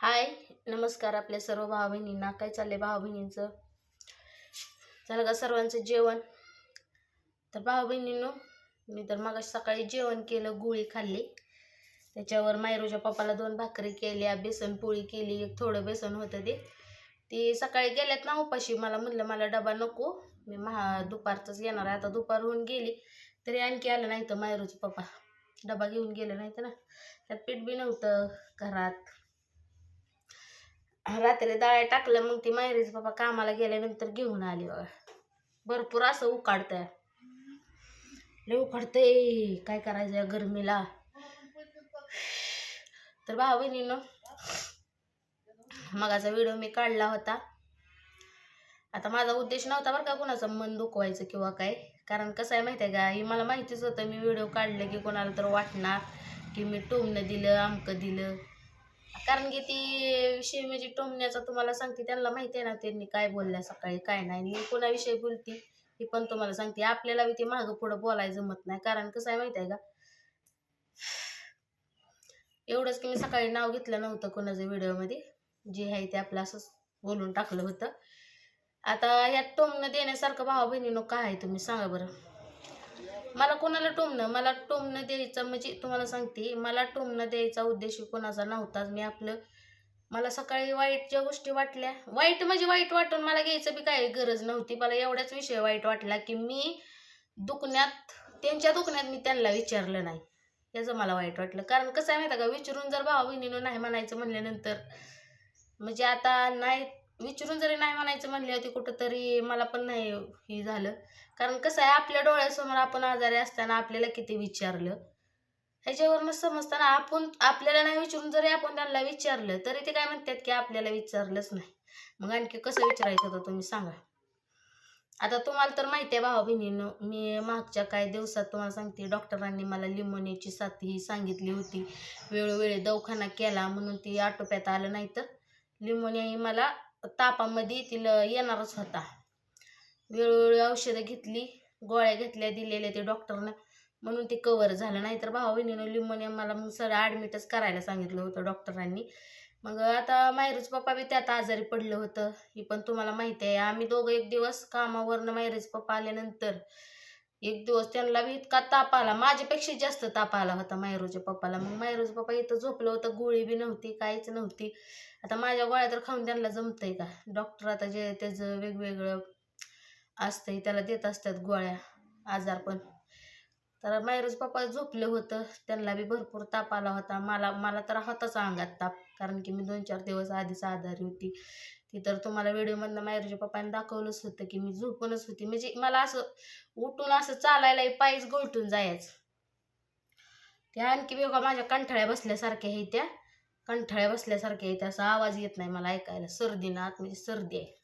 हाय नमस्कार आपल्या सर्व भाव बहिणींना काय चाललंय भाव बहिणींचं झालं का सर्वांचं जेवण? तर भाव बहिणींनो मी तर मग सकाळी जेवण केलं गोळी खाल्ली. त्याच्यावर मायरूच्या पप्पाला दोन भाकरी केल्या बेसन पोळी केली एक थोडं बेसन होतं ते. ती सकाळी गेल्यात ना उपाशी मला म्हणलं मला डबा नको मी महा दुपारचंच येणार आहे. आता दुपार होऊन गेली तरी आणखी आलं नाही तर मायरूचं पप्पा डबा घेऊन गेलं नाही तर ना. त्यात पीठ बी नव्हतं घरात. रात्री डाळ टाकलं मग ती मायरीच बाबा कामाला गेल्यानंतर घेऊन आली बघा. भरपूर असं उकाडतंय. लय उकाडतंय. काय करायचं या गरमीला? तर भाऊ बहिणीनं मगाचा व्हिडिओ मी काढला होता. आता माझा उद्देश नव्हता बरं का कोणाचं मन दुखवायचं किंवा काय. कारण कसं आहे माहिती आहे का? ही मला माहितीच होतं मी व्हिडिओ काढले की कोणाला तर वाटणार की मी टोमनं दिलं आमकं दिलं. कारण की ती विषय म्हणजे टोमण्याचा तुम्हाला सांगते त्यांना माहिती आहे ना त्यांनी काय बोलल्या सकाळी काय नाही. मी कोणाविषयी बोलते ती पण तुम्हाला सांगते. आपल्याला बी ते मागं पुढं बोलायला जमत नाही. कारण कसं आहे माहिती आहे का? एवढंच की मी सकाळी नाव घेतलं नव्हतं कोणाच्या व्हिडिओमध्ये. जे आहे ते आपलं असंच बोलून टाकलं होतं. आता यात टोमणं देण्यासारखं भावा बहिणीनो काय आहे तुम्ही सांगा बरं. मला कोणाला टोमणं? मला टोमणं द्यायचं म्हणजे तुम्हाला सांगते मला टोमणं द्यायचा उद्देश कोणाचा नव्हताच. मी आपलं मला सकाळी वाईट ज्या गोष्टी वाटल्या. वाईट म्हणजे वाईट वाटून मला घ्यायचं बी काही गरज नव्हती. मला एवढ्याच विषय वाईट वाटला की मी दुखण्यात त्यांच्या दुखण्यात मी त्यांना विचारलं नाही. याचं मला वाईट वाटलं. कारण कसं आहे माहिती आहे का? विचारून जर भावा बहिणीनं नाही म्हणायचं म्हणल्यानंतर म्हणजे आता नाही विचारून जरी नाही म्हणायचं म्हणले होते कुठंतरी मला पण नाही हे झालं. कारण कसं आहे आपल्या डोळ्यासमोर आपण आजारी असताना आपल्याला किती विचारलं? ह्याच्यावरनं समजताना आपण आपल्याला नाही विचारून जरी आपण त्यांना विचारलं तरी ते काय म्हणतात की आपल्याला विचारलंच नाही. मग आणखी कसं विचारायचं होतं तुम्ही सांगा. आता तुम्हाला तर माहिती आहे भावा बहिणीनं मी मागच्या काही दिवसात तुम्हाला सांगते डॉक्टरांनी मला लिमोनियाची साथी ही सांगितली होती. वेळोवेळी दवाखाना केला म्हणून ती आटोप्यात आलं नाही तर लिमोनिया ही मला तापामध्ये तिला येणारच होता. वेळोवेळी औषधं घेतली गोळ्या घेतल्या दिलेल्या ते डॉक्टरनं म्हणून ते कवर झालं. नाही तर भावा बहिणीनं लिमोनिया मला मग सर ॲडमिटच करायला सांगितलं होतं डॉक्टरांनी मग आता माहेरच पप्पा बी त्यात आजारी पडलं होतं. ही पण तुम्हाला माहिती आहे. आम्ही दोघं एक दिवस कामावरनं माहेरच पप्पा आल्यानंतर एक दिवस त्यांना बी इतका ताप आला. माझ्यापेक्षा जास्त ताप आला होता मायरूच्या पप्पाला. मग मायरूच पप्पा इथं झोपलं होतं. गोळी बी नव्हती काहीच नव्हती. आता माझ्या गोळ्या तर खाऊन त्यांना जमतंय का? डॉक्टर आता जे त्याचं वेगवेगळं असतंय त्याला देत असतात गोळ्या आजार पण. तर मायरूज पप्पा झोपलं होतं. त्यांना बी भरपूर ताप आला होता. मला मला तर होताच अंगात ताप कारण की मी दोन चार दिवस आधीच आजारी होती. ती तर तुम्हाला व्हिडिओमधनं मायरूच्या पप्पाने दाखवलंच होतं की मी झोपूनच होती. म्हणजे मला असं उठून असं चालायला पायच गोलटून जायचं. त्या आणखी बघा माझ्या कंठाळ्या बसल्यासारख्या आहे त्या. कंठाळ्या बसल्यासारख्या आहे असा आवाज येत नाही मला ऐकायला. सर्दी ना आत म्हणजे सर्दी आहे.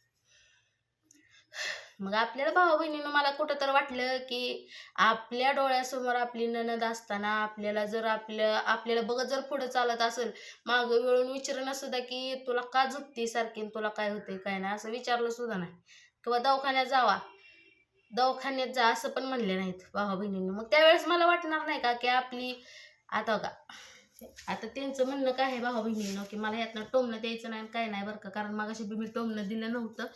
मग आपल्याला भाऊ बहिणीनं मला कुठं तर वाटलं की आपल्या डोळ्यासमोर आपली ननद असताना आपल्याला जर आपल्या आपल्याला बघत जर पुढं चालत असेल मागं वेळून विचारणं सुद्धा की तुला का झुकते सारखी तुला काय होते काय नाही असं विचारलं सुद्धा नाही. किंवा दवाखान्यात जावा. दवाखान्यात जा असं पण म्हणले नाहीत भाऊ बहिणीनं मग त्यावेळेस मला वाटणार नाही का की आपली आता का आता त्यांचं म्हणणं काय आहे भाऊ बहिणीनं की मला यातनं टोमणं द्यायचं नाही आणि काय नाही बरं का कारण मागाशी बी मी टोमणं दिलं नव्हतं.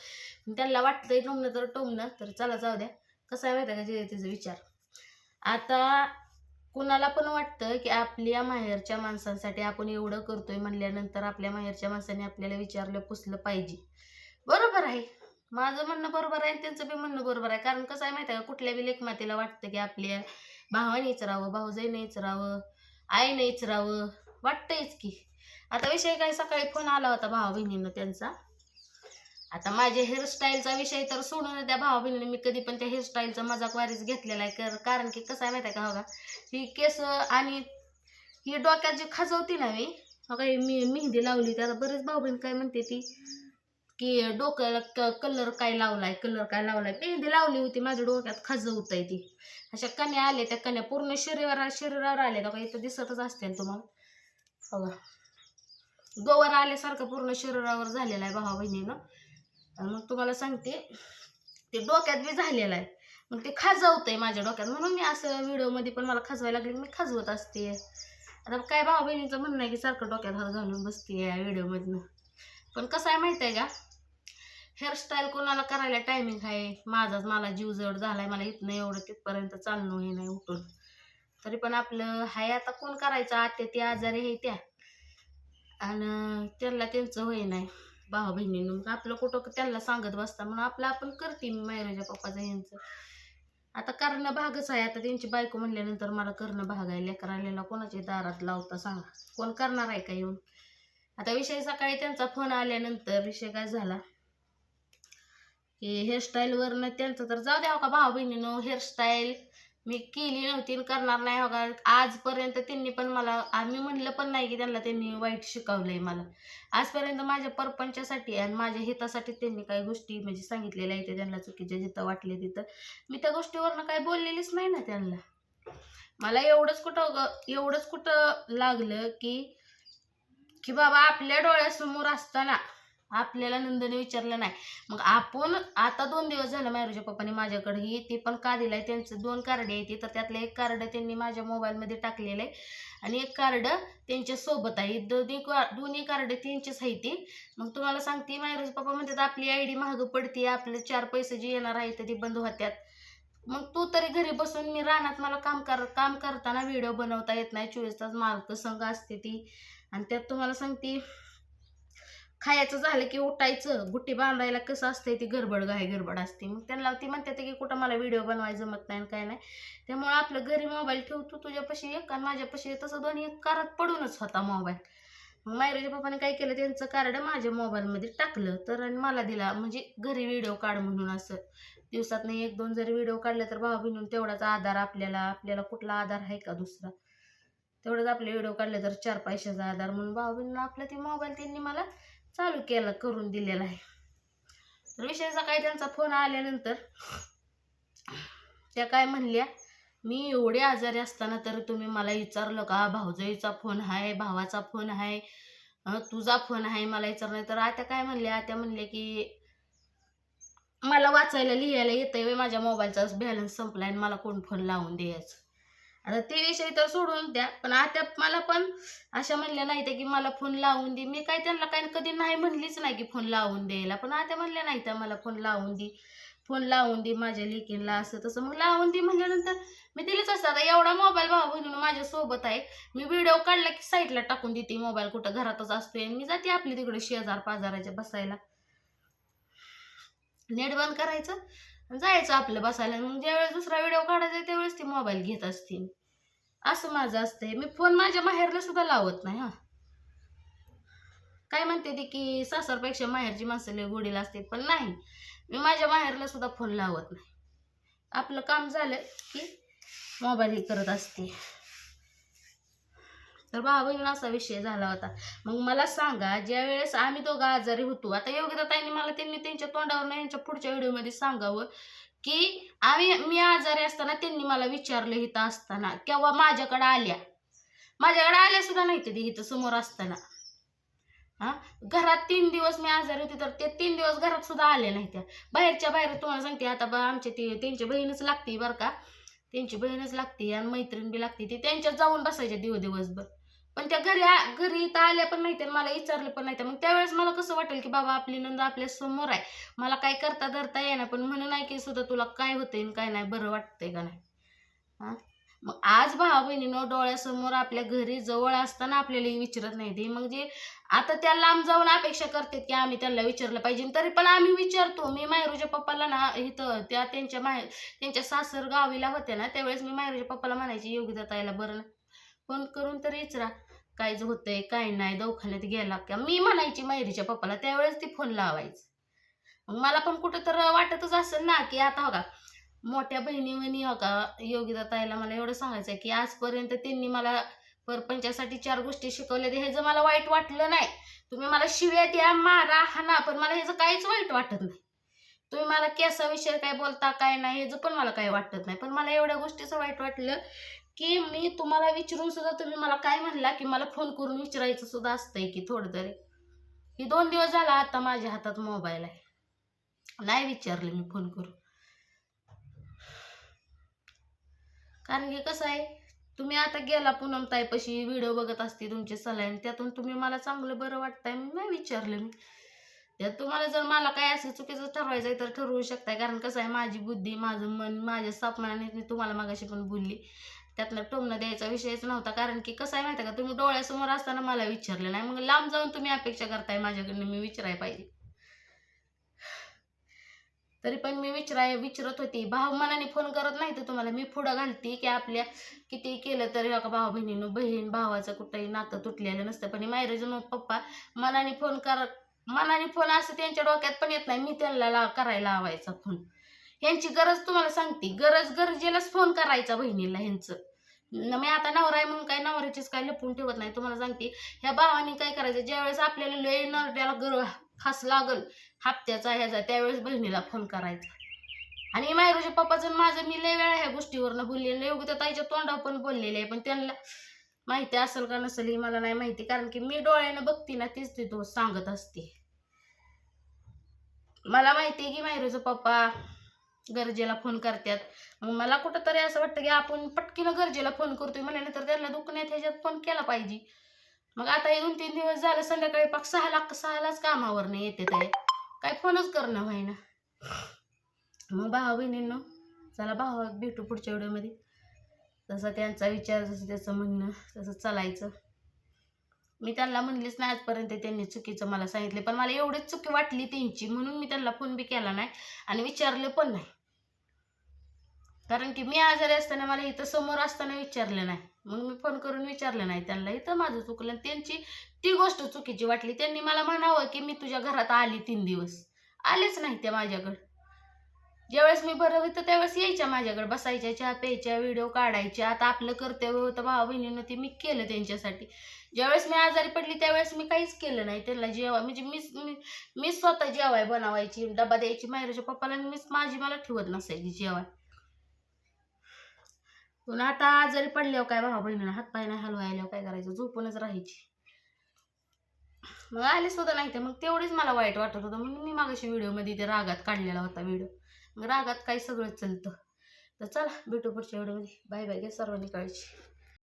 पण त्यांना वाटतंय टोमणं तर टोमणं तर चला जाऊ द्या. कसं आहे माहिती आहे का जे तिचा विचार. आता कुणाला पण वाटतं की आपल्या माहेरच्या माणसांसाठी आपण एवढं करतोय म्हणल्यानंतर आपल्या माहेरच्या माणसाने आपल्याला विचारलं पुसलं पाहिजे. बरोबर आहे. माझं म्हणणं बरोबर आहे त्यांचं बी म्हणणं बरोबर आहे. कारण कसं आहे माहिती आहे का कुठल्या बी लेखमातेला वाटतं की आपल्या भावानेच राहावं भाऊजाईनेच राहावं आईनेच राहावं वाटतंयच की. आता विषय काय? सकाळी फोन आला होता भावा बहिणीनं त्यांचा. आता माझ्या हेअरस्टाईलचा विषय तर सोडून द्या भावा बहिणीने मी कधी पण त्या हेअरस्टाईलचा मजाक वारीच घेतलेला आहे. कर कारण की कसं आहे माहिती आहे का बघा? ही केस आणि ही डोक्यात जी खाजवती ना मी बघा मी मेहंदी लावली त्याला बरेच भाऊ बहीण काय म्हणते ती की डोक्याला कलर काय लावलाय कलर काय लावलाय. मेहंदी लावली होती माझ्या डोक्यात खाजवत आहे ती. अशा कन्या आल्या त्या कन्या पूर्ण शरीरावर शरीरावर आल्या. बघा इथं दिसतच असते तुम्हाला. बघा. गोवर आल्यासारखं पूर्ण शरीरावर झालेलं आहे भावा बहिणीनं. मग तुम्हाला सांगते ते डोक्यात बी झालेलं आहे. मग ते खाजवतंय माझ्या डोक्यात. म्हणून मी असं व्हिडिओमध्ये पण मला खाजवायला लागले मी खाजवत असते. आता काय भाऊ बहिणीचं म्हणणं आहे की सारखं डोक्यात हात घालून बसते या व्हिडिओमधनं. पण कसं आहे माहिती आहे का? हेअरस्टाईल कोणाला करायला टायमिंग आहे? माझाच मला जीव जड झालाय मला इथनं एवढं तिथपर्यंत चालणं हे नाही उठून. तरी पण आपलं हाय आता कोण करायचं? आत्या ते आजारी आहे त्या. आणि त्यांना त्यांचं होय नाही भाऊ बहिणीनं मग आपलं कुठं त्यांना सांगत बसता? म्हणून आपलं आपण करते मी मायराच्या पप्पाचं यांचं आता करणं भागच आहे. आता त्यांची बायको म्हणल्यानंतर मला करणं भाग आहे. लेकरालेला कोणाच्या दारात लावता सांगा? कोण करणार आहे का येऊन? आता विषय सकाळी त्यांचा फोन आल्यानंतर विषय काय झाला? की हेअरस्टाईलवरनं त्यांचं तर जाऊ द्या हो का भाऊ बहिणीनो हेअरस्टाईल मी केली नव्हती आणि करणार नाही हो का. आजपर्यंत त्यांनी पण मला आम्ही म्हणलं पण नाही की त्यांना त्यांनी वाईट शिकवलंय मला. आजपर्यंत माझ्या परपंचासाठी आणि माझ्या हितासाठी त्यांनी काही गोष्टी म्हणजे सांगितलेल्या आहेत त्यांना चुकीच्या जिथं वाटले तिथं. मी त्या गोष्टीवरनं काही बोललेलीच नाही ना त्यांना. मला एवढंच कुठं ग- एवढंच कुठं लागलं की की बाबा आपल्या डोळ्यासमोर असताना आपल्याला नंदने विचारलं नाही. मग आपण आता दोन दिवस झालं मायरूच्या पप्पाने माझ्याकडे ही ते पण का दिलाय त्यांचं दोन कार्ड आहे तर त्यातलं एक कार्ड त्यांनी माझ्या मोबाईलमध्ये टाकलेलं आहे आणि एक कार्ड त्यांच्यासोबत आहे. दोन्ही का- दोन्ही कार्ड त्यांचीच आहे ती. मग तुम्हाला सांगते मायरूचे पप्पा म्हणतात आपली आय डी महाग पडते आपले चार पैसे जे येणार आहे ते बंद होत्यात. मग तू तरी घरी बसून मी रानात मला काम कर काम करताना व्हिडिओ बनवता येत नाही चोवीस तास मार्क संघ असते ती. आणि त्यात तुम्हाला सांगते खायचं झालं की उठायचं. गुट्टी बांधायला कसं असतंय ती गडबड घाय गडबड असते. मग त्यांना ती म्हणते की कुठं मला व्हिडिओ बनवायला जमत नाही आणि काय नाही. त्यामुळे आपलं घरी मोबाईल ठेवतो तुझ्यापाशी एक आणि माझ्यापाशी तसं दोन्ही कारात पडूनच होता मोबाईल. मग मायराच्या पप्पाने काय केलं त्यांचं कार्ड माझ्या मोबाईलमध्ये टाकलं तर आणि मला दिला म्हणजे घरी व्हिडिओ काढ म्हणून असं. दिवसात नाही एक दोन जरी व्हिडिओ काढले तर भावा बहिणून तेवढाच आधार आपल्याला आपल्याला कुठला आधार आहे का दुसरा? तेवढंच आपले व्हिडिओ काढले तर चार पैशाचा आधार म्हणून भावा आपला ते मोबाईल त्यांनी मला चालू केला करून दिलेला आहे. तर विषय सकाळी त्यांचा फोन आल्यानंतर त्या काय म्हणल्या मी एवढे आजारी असताना तर तुम्ही मला विचारलं का? भाऊजईचा फोन आहे भावाचा फोन आहे तुझा फोन आहे मला विचारलं तर आता काय म्हणल्या आता म्हणले की मला वाचायला लिहायला येतंय आहे माझ्या मोबाईलचा बॅलन्स संपला आणि मला कोण फोन लावून द्यायचं? आता ते विषय तर सोडून द्या पण आता मला पण अशा म्हणल्या नाही त्या की मला फोन लावून दे. मी काय त्यांना काय कधी नाही म्हणलीच नाही की फोन लावून द्यायला पण आता म्हणल्या नाही त्या मला फोन लावून दे फोन लावून दे माझ्या लेकीनला असं तसं. मग लावून दे म्हणल्यानंतर मी दिलीच असतं. आता एवढा मोबाईल भाऊ बहिणी माझ्या सोबत आहे. मी व्हिडिओ काढला की साईडला टाकून देते मोबाईल कुठं घरातच असतोय. आणि मी जाते आपली तिकडे शेजार पाजाराच्या बसायला. नेट बंद करायचं. जायचं आपलं बसायला. मग ज्यावेळेस दुसरा व्हिडिओ काढायचा आहे त्यावेळेस ती मोबाईल घेत असतील असं माझं असतंय. मी फोन माझ्या माहेरला सुद्धा लावत नाही हा. काय म्हणते ती की सासरपेक्षा माहेरची माणसं लय गोडीला असते पण नाही मी माझ्या माहेरला सुद्धा फोन लावत नाही. आपलं काम झालं की मोबाईल हे करत असते. तर भावा बहिणीला असा विषय झाला होता. मग मला सांगा ज्या वेळेस आम्ही दोघं आजारी होतो आता योग्यता ताईने मला त्यांनी त्यांच्या तोंडावर यांच्या पुढच्या व्हिडिओमध्ये सांगावं की आम्ही मी आजारी असताना त्यांनी मला विचारलं इथं असताना केव्हा माझ्याकडे आल्या? माझ्याकडे आल्या सुद्धा नाही ते इथं समोर असताना. हा? घरात तीन दिवस मी आजारी होते तर ते तीन दिवस घरात सुद्धा आले नाही त्या. बाहेरच्या बाहेर तुम्हाला सांगते आता बा आमच्या ती त्यांची बहीणच लागते बरं का. त्यांची बहीणच लागते आणि मैत्रीण बी लागते ती त्यांच्यात जाऊन बसायच्या दिव दिवसभर पण त्या घरी घरी इथं आल्या पण नाही त्या मला विचारलं पण नाही मग त्यावेळेस मला कसं वाटेल की बाबा आपली नंद आपल्यासमोर आहे. मला काय करता धरता येईना पण म्हणून नाही की सुद्धा तुला काय होतंय आणि काय नाही बरं वाटतंय का नाही? हा? मग आज भावा बहिणीनं डोळ्यासमोर आपल्या घरी जवळ असताना आपल्याला विचारत नाही ते मग जे आता त्या लांब जाऊन अपेक्षा करतात की आम्ही त्यांना विचारलं पाहिजे तरी पण आम्ही विचारतो. मी मायरूच्या पप्पाला ना इथं त्या त्यांच्या माय त्यांच्या सासर गावीला होत्या ना त्यावेळेस मी मायरूच्या पप्पाला म्हणायची योग्यता ताईला बरं ना? फोन करून तरी विचारा काय होतंय काय नाही दवाखान्यात गेला का? मी म्हणायची मायरीच्या पप्पाला त्यावेळेस ती फोन लावायची. मग मला पण कुठं तर वाटतच असेल ना की आता हो का मोठ्या बहिणीवणी हो का योगिता ताईला मला एवढं सांगायचं की आजपर्यंत त्यांनी मला परपंचासाठी चार गोष्टी शिकवल्या ह्याचं मला वाईट वाटलं नाही. तुम्ही मला शिव्या द्या मारा हाना पण मला ह्याचं काहीच वाईट वाटत नाही. तुम्ही मला केसाविषयी काय बोलता काय नाही ह्याचं पण मला काही वाटत नाही. पण मला एवढ्या गोष्टीचं वाईट वाटलं की मी तुम्हाला विचारून सुद्धा तुम्ही मला काय म्हणला की मला फोन करून विचारायचं सुद्धा असतंय की थोडं तरी ही दोन दिवस झाला आता माझ्या हातात मोबाईल आहे. नाही विचारलं मी फोन करून. कारण की कसं आहे तुम्ही आता गेला पूनम ताईपाशी व्हिडिओ बघत असते तुमचे सलाईन त्यातून तुम्ही मला चांगलं बरं वाटतंय नाही विचारलं मी. त्यात तुम्हाला जर मला काय असं चुकीचं ठरवायचं आहे तर ठरवू शकताय कारण कसं आहे माझी बुद्धी माझं मन माझ्या स्वप्नाने मी तुम्हाला मागाशी पण बोलली. त्यातलं टोमणं द्यायचा विषयच नव्हता. कारण की कसं आहे माहिती का? तुम्ही डोळ्यासमोर असताना मला विचारलं नाही. मग लांब जाऊन तुम्ही अपेक्षा करताय माझ्याकडनं मी विचारायला पाहिजे. तरी पण मी विचाराय विचारत होती. भाऊ मनाने फोन करत नाही तर तुम्हाला मी पुढं घालते की आपल्या किती केलं तरी का भाऊ बहिणीनं बहीण भावाचं कुठंही नातं तुटलेलं नसतं. पण मायरेजन पप्पा मनाने फोन कर मनाने फोन असं त्यांच्या डोक्यात पण येत नाही. मी त्यांना ला करायला लावायचा फोन. ह्यांची गरज तुम्हाला सांगते. गरज गरजेलाच फोन करायचा बहिणीला ह्यांचं. मी आता नवरा आहे म्हणून काय नवऱ्याचीच काय लपून ठेवत नाही. तुम्हाला सांगते ह्या भावाने काय करायचं ज्यावेळेस आपल्याला लय नरड्याला गर खास लागल हप्त्याचा ह्याचा त्यावेळेस बहिणीला फोन करायचा. आणि मायरूच्या पप्पाचं माझं मी लय वेळा ह्या गोष्टीवरनं बोललेलं योग्य त्या ताईच्या तोंडावर पण बोललेले आहे पण त्यांना माहिती असेल का नसेल ही मला नाही माहिती. कारण की मी डोळ्यानं बघते ना तीच ती तो सांगत असते. मला माहिती आहे की मायरूचा पप्पा गरजेला फोन करतात. मग मला कुठंतरी असं वाटतं की आपण पटकीनं गरजेला फोन करतोय म्हणल्यानंतर त्यांना दुखण्यात ह्याच्यात फोन केला पाहिजे. मग आता हे दोन तीन दिवस झालं संध्याकाळी पाक सहा लाख सहालाच कामावर नाही येते ते काय फोनच करणं व्हायना. मग भावा बहिणींनो चला भावा भेटू पुढच्या व्हिडिओमध्ये. तसा त्यांचा विचार जसं त्याचं म्हणणं तसं चालायचं. मी त्यांना म्हणलीच नाही आजपर्यंत त्यांनी चुकीचं मला सांगितले. पण मला एवढीच चुकी वाटली त्यांची म्हणून मी त्यांना फोन बी केला नाही आणि विचारलं पण नाही. कारण की मी आजारी असताना मला इथं समोर असताना विचारलं नाही. मग मी फोन करून विचारलं नाही त्यांना. इथं माझं चुकलं आणि त्यांची ती गोष्ट चुकीची वाटली. त्यांनी मला म्हणावं की मी तुझ्या घरात आली तीन दिवस. आलेच नाही त्या माझ्याकडं. ज्यावेळेस मी बरं होतं त्यावेळेस यायच्या माझ्याकडे. बसायच्या चहा प्यायच्या व्हिडिओ काढायच्या. आता आपलं कर्तव्य होतं भावा बहिणीनं ते मी केलं त्यांच्यासाठी. ज्यावेळेस मी आजारी पडली त्यावेळेस मी काहीच केलं नाही. त्यांना जेवा म्हणजे मीच मी मी स्वतः जेवाय बनवायची डबा द्यायची मायराच्या पप्पाला आणि मीच माझी मला ठेवत नसायची जेवाय. पण आता आजारी पडल्यावर काय भावा बहिणीनं हातपाय नाही हलवायला काय करायचं? झोपूनच राहायची. मग आले सुद्धा नाही ते मग तेवढीच मला वाईट वाटत होतं. म्हणून मी मागाशी व्हिडिओमध्ये ते रागात काढलेला होता व्हिडिओ मग रागात काही सगळं चलतं. तर चला भेटू पुढच्या व्हिडिओमध्ये. बाय बाय घ्या सर्वांनी काळजी.